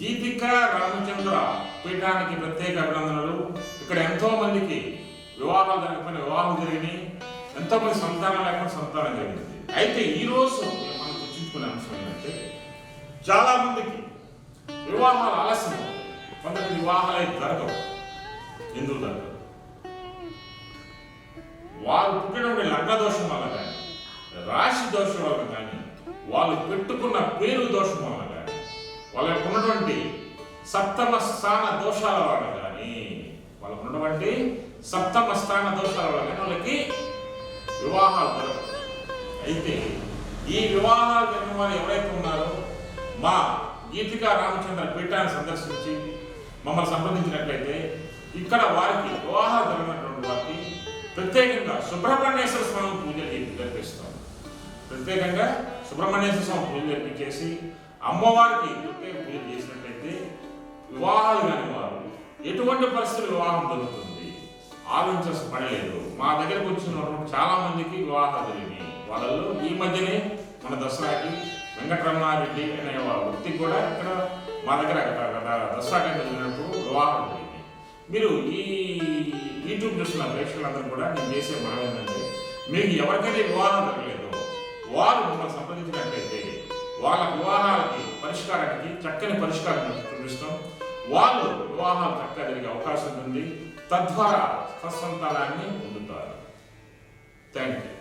దీపిక రామచంద్ర పీఠానికి ప్రత్యేక అభినందనలు. ఇక్కడ ఎంతో మందికి వివాహాలు జరగకపోయిన వివాహం జరిగినాయి. ఎంతో మంది సంతానం లేకుండా సంతానం జరిగింది. అయితే ఈ రోజు మనం గుర్తించుకునే అంశం ఏంటంటే చాలా మందికి వివాహాలు ఆలస్యం కొందరికి వివాహాలు అయితే జరగవు. ఎందుకు జరగవు? వారు పుట్టినటువంటి లగ్న దోషం వల్ల కానీ రాశి దోషం వల్ల కానీ వాళ్ళు పెట్టుకున్న పేరు దోషం వల్ల కానీ వాళ్ళకు ఉన్నటువంటి సప్తమ స్థాన దోషాల వల్ల కానీ వాళ్ళకు ఉన్నటువంటి సప్తమ స్థాన దోషాల వల్ల కానీ వాళ్ళకి వివాహాలు దొరకదు అయితే ఈ వివాహాలు జరిగిన వాళ్ళు ఎవరైతే ఉన్నారో మా గీతికా రామచంద్ర పీఠాన్ని సందర్శించి మమ్మల్ని సంప్రదించినట్లయితే ఇక్కడ వారికి వివాహాలు జరిగినటువంటి వారికి ప్రత్యేకంగా సుబ్రహ్మణ్యేశ్వర స్వామి పూజలు జరిపిస్తాం. ప్రత్యేకంగా సుబ్రహ్మణ్యేశ్వర స్వామి పూజలు జరిపించేసి అమ్మవారికి పూజ చేసినట్లయితే వివాహాలు కాని వారు ఎటువంటి పరిస్థితులు వివాహం జరుగుతుంది ఆలోచించాల్సిన పడలేదు మా దగ్గరకు వచ్చినటువంటి చాలా మందికి వివాహాలు జరిగినాయి. వాళ్ళల్లో ఈ మధ్యనే మన దసరాకి వెంకటరమణారెడ్డి అనే వృత్తి కూడా ఇక్కడ మా దగ్గర దసరాకి దసరా జరిగినప్పుడు వివాహం జరిగింది మీరు ఈ యూట్యూబ్ చూస్తున్న ప్రేక్షకులందరూ కూడా నేను చేసే మనం ఏంటంటే మీకు ఎవరికైతే వివాహం జరగలేదో వారు మిమ్మల్ని సంప్రదించినట్లయితే వాళ్ళ వివాహాలకి పరిష్కారానికి చక్కని పరిష్కారం చూపిస్తాం. వాళ్ళు వివాహాలు చక్కగా జరిగే అవకాశం ఉంది. తద్వారా సత్సంతానాన్ని పొందుతారు. Thank you